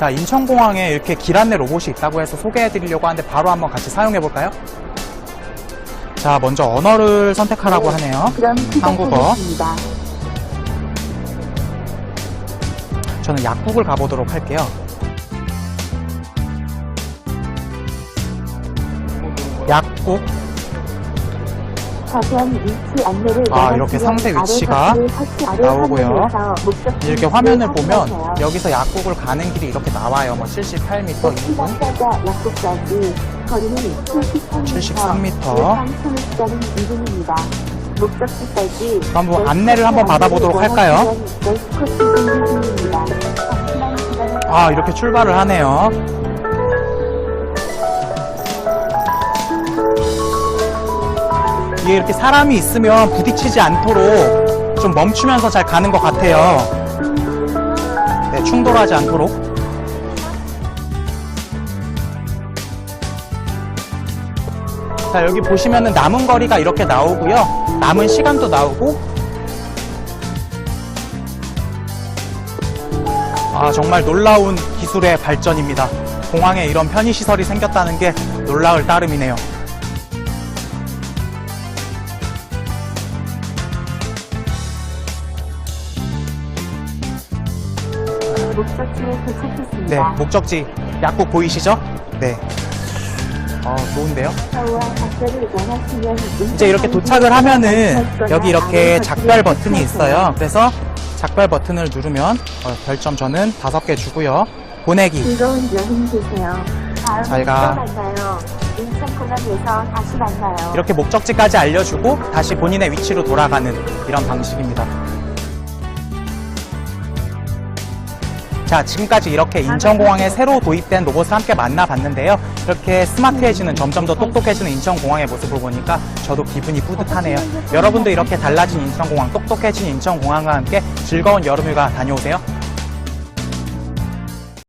자, 인천공항에 이렇게 길 안내 로봇이 있다고 해서 소개해 드리려고 하는데 바로 한번 같이 사용해 볼까요? 자, 먼저 언어를 선택하라고 하네요. 그럼 한국어. 시작하겠습니다. 저는 약국을 가보도록 할게요. 약국. 아, 이렇게 상세 위치가 나오고요. 이렇게 화면을 보면. 여기서 약국을 가는 길이 이렇게 나와요. 뭐 78m, 2분. 시작자가 약국까지 거리는 73m. 73m. 예상 소요 시간은 2분입니다. 목적지까지 그럼 뭐 안내를 한번 받아보도록 할까요? 기다려 아, 이렇게 출발을 하네요. 이게 이렇게 사람이 있으면 부딪히지 않도록 좀 멈추면서 잘 가는 것 같아요. 네, 충돌하지 않도록. 자, 여기 보시면은 남은 거리가 이렇게 나오고요. 남은 시간도 나오고. 아, 정말 놀라운 기술의 발전입니다. 공항에 이런 편의시설이 생겼다는 게 놀라울 따름이네요. 목적지에 도착했습니다. 네, 목적지 약국 보이시죠? 네. 어, 좋은데요? 이제 이렇게 도착을 하면은 여기 이렇게 작별 버튼이 있어요. 그래서 작별 버튼을 누르면 어, 별점 저는 다섯 개 주고요. 보내기. 즐거운 여행 되세요. 잘또 가. 인천공항에서 다시 만나요. 이렇게 목적지까지 알려주고 다시 본인의 위치로 돌아가는 이런 방식입니다. 자, 지금까지 이렇게 인천공항에 새로 도입된 로봇을 함께 만나봤는데요. 이렇게 스마트해지는 점점 더 똑똑해지는 인천공항의 모습을 보니까 저도 기분이 뿌듯하네요. 여러분도 이렇게 달라진 인천공항, 똑똑해진 인천공항과 함께 즐거운 여름휴가 다녀오세요.